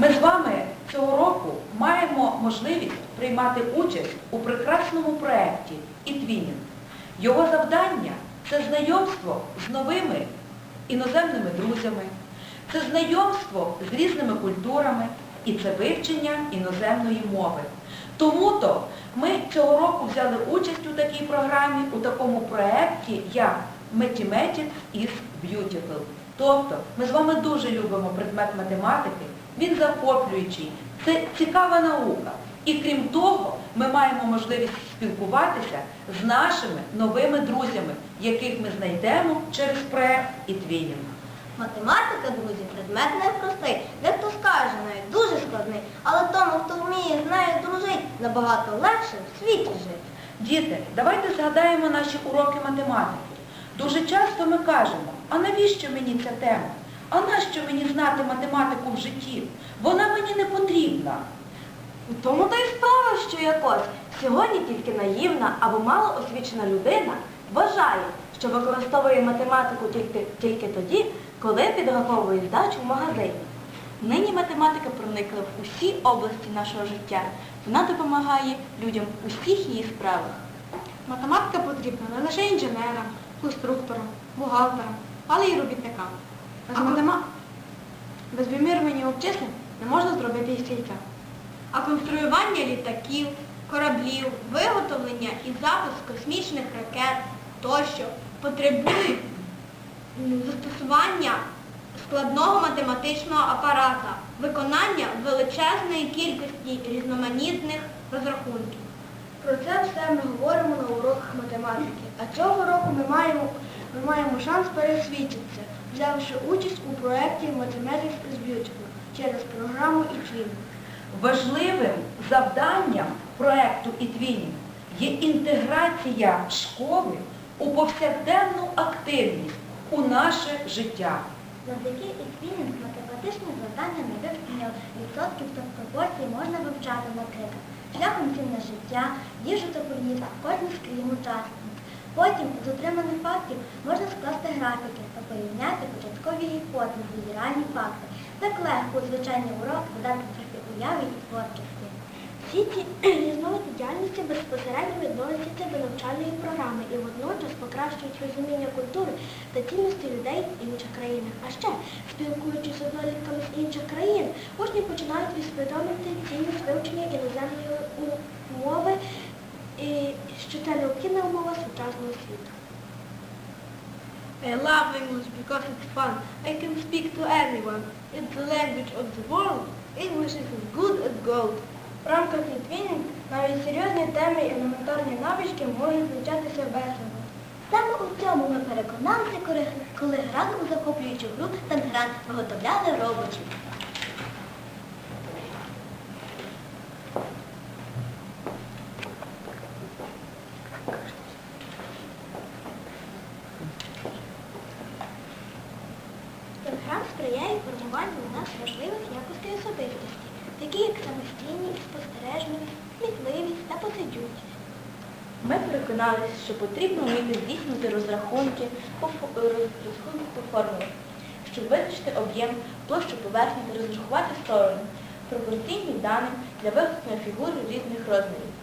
Ми з вами цього року маємо можливість приймати участь у прекрасному проєкті «Ітвінінг». Його завдання це знайомство з новими іноземними друзями, це знайомство з різними культурами і це вивчення іноземної мови. Тому-то ми цього року взяли участь у такій програмі, у такому проєкті, як «Mathematics is Beautiful. Тобто ми з вами дуже любимо предмет математики він захоплюючий, це цікава наука. І крім того, ми маємо можливість спілкуватися з нашими новими друзями, яких ми знайдемо через проєкт «Ітвінінг». Математика, друзі, предмет непростий. Дехто скаже навіть дуже складний, але тому, хто вміє з нею дружити, набагато легше в світі жити. Діти, давайте згадаємо наші уроки математики. Дуже часто ми кажемо, а навіщо мені ця тема? А нащо мені знати математику в житті? Вона мені не потрібна. У тому та й справа, що якось сьогодні тільки наївна або мало освічена людина вважає, що використовує математику тільки, тільки тоді, коли підраховує здачу в магазині. Нині математика проникла в усі області нашого життя. Вона допомагає людям у всіх її справах. Математика потрібна не лише інженерам, конструкторам, бухгалтерам, але й робітникам. Без, матема... Без вимірювання обчислень не можна зробити і стільця. А конструювання літаків, кораблів, виготовлення і запуск космічних ракет тощо потребують застосування складного математичного апарата, виконання величезної кількості різноманітних розрахунків. Про це все ми говоримо на уроках математики. А цього року ми маємо, ми маємо шанс пересвідчитися, взявши участь у проєкті Mathematics is Beautiful через програму «Ітвін». Важливим завданням проєкту «Ітвінінг» є інтеграція школи у повсякденну активність у наше життя. Завдяки іквінінг математичні завдання на вивчення відсотків та пропорцій можна вивчати наприклад, шляхом цінне життя, їжу та кожен з крім учасників. Потім з отриманих фактів можна скласти графіки та порівняти початкові гіпотези і реальні факти. Так легко у звичайний урок додати трохи уяви і творчості. Всі ці різновиди діяльності безпосередньо відносяться до навчальної програми і водночас покращують розуміння культури та цінності людей в інших країнах. А ще, спілкуючись з однолітками з інших країн, учні починають усвідомити цінність вивчення іноземної мови, що це необхідна умова сучасного світу. I love English because it's fun. I can speak to anyone. It's the language of the world. English is as good as gold. В рамках літвінінг навіть серйозні теми і елементарні навички можуть вивчатися весело. Саме у цьому ми переконалися, коли, коли грали у захоплюючу гру Тангран виготовляли роботів. Програм сприяє формуванню у нас важливих якостей особистості, такі як самостійність, спостережливість, смітливість та посидючість. Ми переконалися, що потрібно вміти здійснити розрахунки по, розрахунки по формулах, щоб визначити об'єм, площу поверхні та розрахувати сторони, пропорційні дані для виготовлення фігур різних розмірів.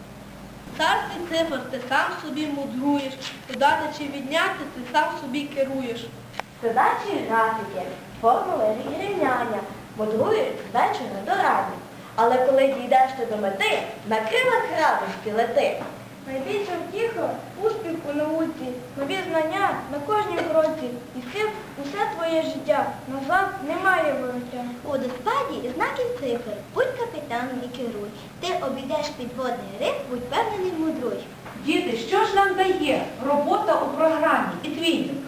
Царстві цифр ти сам собі мудруєш, додати чи відняти ти сам собі керуєш. Задачі графіки, формули і рівняння модулюють зменшено до ради. Але коли дійдеш ти до мети, на крилах радості лети. Найбільша втіха – успіх у науці, нові знання на кожній кроці. І все, усе твоє життя назад немає вороття. У водоспаді знаків цифр. Будь капітаном і керуй. Ти обійдеш підводний риф, будь певнений мудруй. Діти, що ж нам дає робота у програмі «Ітвінінг»?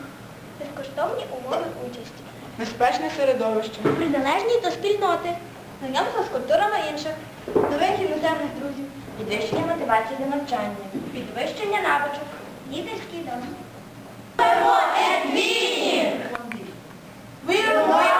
безкоштовні умови участі, безпечне середовище, Приналежні до спільноти, знайомство з культурами інших, нових іноземних друзів, підвищення мотивації до навчання, підвищення навичок, лідерський досвід. Виробуємо